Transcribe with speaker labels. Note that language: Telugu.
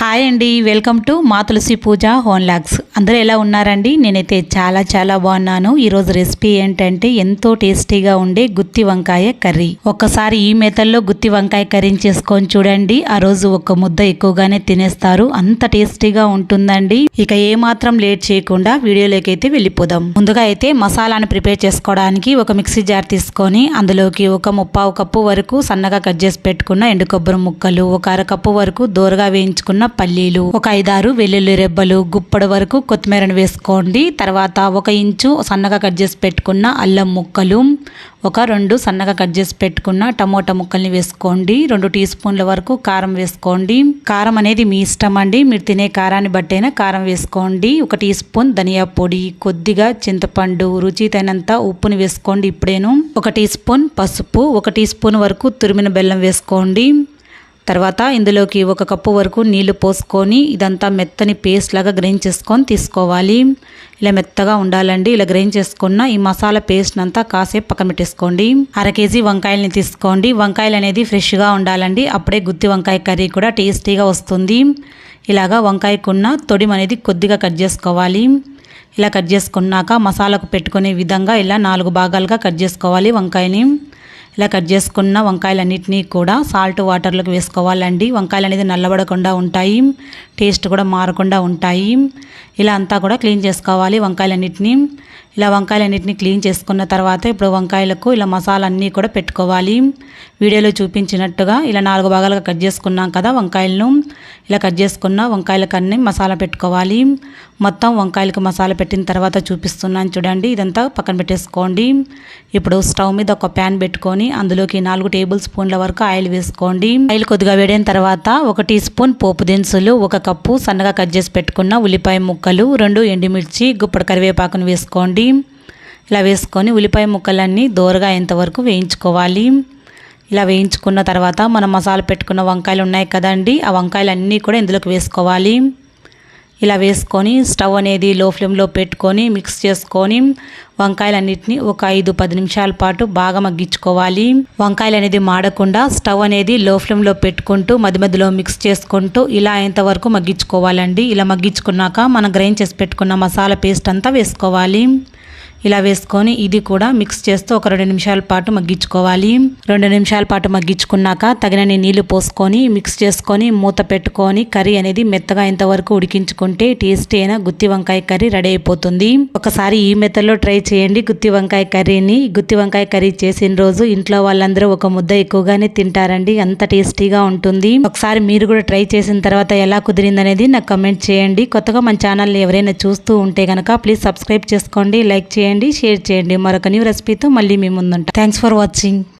Speaker 1: హాయ్ అండి వెల్కమ్ టు మా తులసి పూజ హోన్ లాగ్స్. అందరూ ఎలా ఉన్నారండి? నేనైతే చాలా చాలా బాగున్నాను. ఈరోజు రెసిపీ ఏంటంటే ఎంతో టేస్టీగా ఉండే గుత్తి వంకాయ కర్రీ. ఒక్కసారి ఈ మెథడ్లో గుత్తి వంకాయ కర్రీ చేసుకొని చూడండి. ఆ రోజు ఒక ముద్ద ఎక్కువగానే తినేస్తారు. అంత టేస్టీగా ఉంటుందండి. ఇక ఏ మాత్రం లేట్ చేయకుండా వీడియోలోకి అయితే వెళ్ళిపోదాం. ముందుగా అయితే మసాలాను ప్రిపేర్ చేసుకోవడానికి ఒక మిక్సీ జార్ తీసుకొని అందులోకి ఒక ముప్పావు కప్పు వరకు సన్నగా కట్ చేసి పెట్టుకున్న ఎండు కొబ్బరి ముక్కలు ఒక అర కప్పు వరకు దోరగా వేయించుకున్న పల్లీలు. ఒక ఐదారు వెల్లుల్లి రెబ్బలు. గుప్పడి వరకు కొత్తిమీరను వేసుకోండి. తర్వాత ఒక ఇంచు సన్నగా కట్ చేసి పెట్టుకున్న అల్లం ముక్కలు. ఒక రెండు సన్నగా కట్ చేసి పెట్టుకున్న టమోటా ముక్కల్ని వేసుకోండి. రెండు టీ స్పూన్ల వరకు కారం వేసుకోండి. కారం అనేది మీ ఇష్టం అండి. మీరు తినే కారాన్ని బట్టైనా కారం వేసుకోండి. ఒక టీ స్పూన్ ధనియా పొడి. కొద్దిగా చింతపండు. రుచి తగినంత ఉప్పుని వేసుకోండి ఇప్పుడేను. ఒక టీ స్పూన్ పసుపు. ఒక టీ స్పూన్ వరకు తురిమిన బెల్లం వేసుకోండి. తర్వాత ఇందులోకి ఒక కప్పు వరకు నీళ్ళు పోసుకొని ఇదంతా మెత్తని పేస్ట్ లాగా గ్రైండ్ చేసుకొని తీసుకోవాలి. ఇలా మెత్తగా ఉండాలండి. ఇలా గ్రైండ్ చేసుకున్న ఈ మసాలా పేస్ట్ అంతా కాసేపు పక్కన పెట్టేసుకోండి అర కేజీ వంకాయలని తీసుకోండి. వంకాయలు అనేది ఫ్రెష్గా ఉండాలండి. అప్పుడే గుత్తి వంకాయ కర్రీ కూడా టేస్టీగా వస్తుంది. ఇలాగా వంకాయకున్న తొడిం అనేది కొద్దిగా కట్ చేసుకోవాలి. ఇలా కట్ చేసుకున్నాక మసాలాకు పెట్టుకునే విధంగా ఇలా నాలుగు భాగాలుగా కట్ చేసుకోవాలి వంకాయని. ఇలా కట్ చేసుకున్న వంకాయలన్నింటినీ కూడా సాల్ట్ వాటర్లోకి వేసుకోవాలండి. వంకాయలు అనేది నల్లబడకుండా ఉంటాయి. టేస్ట్ కూడా మారకుండా ఉంటాయి. ఇలా అంతా కూడా క్లీన్ చేసుకోవాలి వంకాయలన్నింటినీ. ఇలా వంకాయలన్నింటినీ క్లీన్ చేసుకున్న తర్వాత ఇప్పుడు వంకాయలకు ఇలా మసాలా అన్నీ కూడా పెట్టుకోవాలి. వీడియోలో చూపించినట్టుగా ఇలా నాలుగు భాగాలుగా కట్ చేసుకున్నాం కదా వంకాయలను. ఇలా కట్ చేసుకున్న వంకాయలకు అన్ని మసాలా పెట్టుకోవాలి. మొత్తం వంకాయలకు మసాలా పెట్టిన తర్వాత చూపిస్తున్నాను చూడండి. ఇదంతా పక్కన పెట్టేసుకోండి. ఇప్పుడు స్టవ్ మీద ఒక ప్యాన్ పెట్టుకొని అందులోకి నాలుగు టేబుల్ స్పూన్ల వరకు ఆయిల్ వేసుకోండి. ఆయిల్ కొద్దిగా వేడిన తర్వాత ఒక టీ స్పూన్ పోపు దినుసులు ఒక కప్పు సన్నగా కట్ చేసి పెట్టుకున్న ఉల్లిపాయ ముక్కలు రెండు ఎండుమిర్చి గుప్పడి కరివేపాకును వేసుకోండి. ఇలా వేసుకొని ఉల్లిపాయ ముక్కలన్నీ దోరగా అయ్యేంతవరకు వేయించుకోవాలి. ఇలా వేయించుకున్న తర్వాత మనం మసాలా పెట్టుకున్న వంకాయలు ఉన్నాయి కదండి ఆ వంకాయలు అన్నీ కూడా ఇందులోకి వేసుకోవాలి. ఇలా వేసుకొని స్టవ్ అనేది లో ఫ్లేమ్లో పెట్టుకొని మిక్స్ చేసుకొని వంకాయలన్నిటిని ఒక ఐదు పది నిమిషాల పాటు బాగా మగ్గించుకోవాలి. వంకాయలు అనేది మాడకుండా స్టవ్ అనేది లో ఫ్లేమ్లో పెట్టుకుంటూ మధ్య మధ్యలో మిక్స్ చేసుకుంటూ ఇలా అయ్యేంతవరకు మగ్గించుకోవాలండి. ఇలా మగ్గించుకున్నాక మనం గ్రైండ్ చేసి పెట్టుకున్న మసాలా పేస్ట్ అంతా వేసుకోవాలి. ఇలా వేసుకొని ఇది కూడా మిక్స్ చేస్తూ ఒక రెండు నిమిషాల పాటు మగ్గించుకోవాలి. రెండు నిమిషాల పాటు మగ్గించుకున్నాక తగినన్ని నీళ్ళు పోసుకొని మిక్స్ చేసుకొని మూత పెట్టుకొని కర్రీ అనేది మెత్తగా ఇంతవరకు ఉడికించుకుంటే టేస్టీ అయిన గుత్తి వంకాయ కర్రీ రెడీ అయిపోతుంది. ఒకసారి ఈ మెత్తలో ట్రై చేయండి. గుత్తి వంకాయ కర్రీని. గుత్తి వంకాయ కర్రీ చేసిన రోజు ఇంట్లో వాళ్ళందరూ ఒక ముద్ద ఎక్కువగానే తింటారండి. అంత టేస్టీగా ఉంటుంది. ఒకసారి మీరు కూడా ట్రై చేసిన తర్వాత ఎలా కుదిరింది అనేది నాకు కమెంట్ చేయండి. కొత్తగా మన ఛానల్ని ఎవరైనా చూస్తూ ఉంటే కనుక ప్లీజ్ సబ్స్క్రైబ్ చేసుకోండి. లైక్ చేయండి. చేయండి షేర్ చేయండి. మరొక న్యూ రెసిపీతో మళ్ళీ మీ ముందుంటాం. Thanks for watching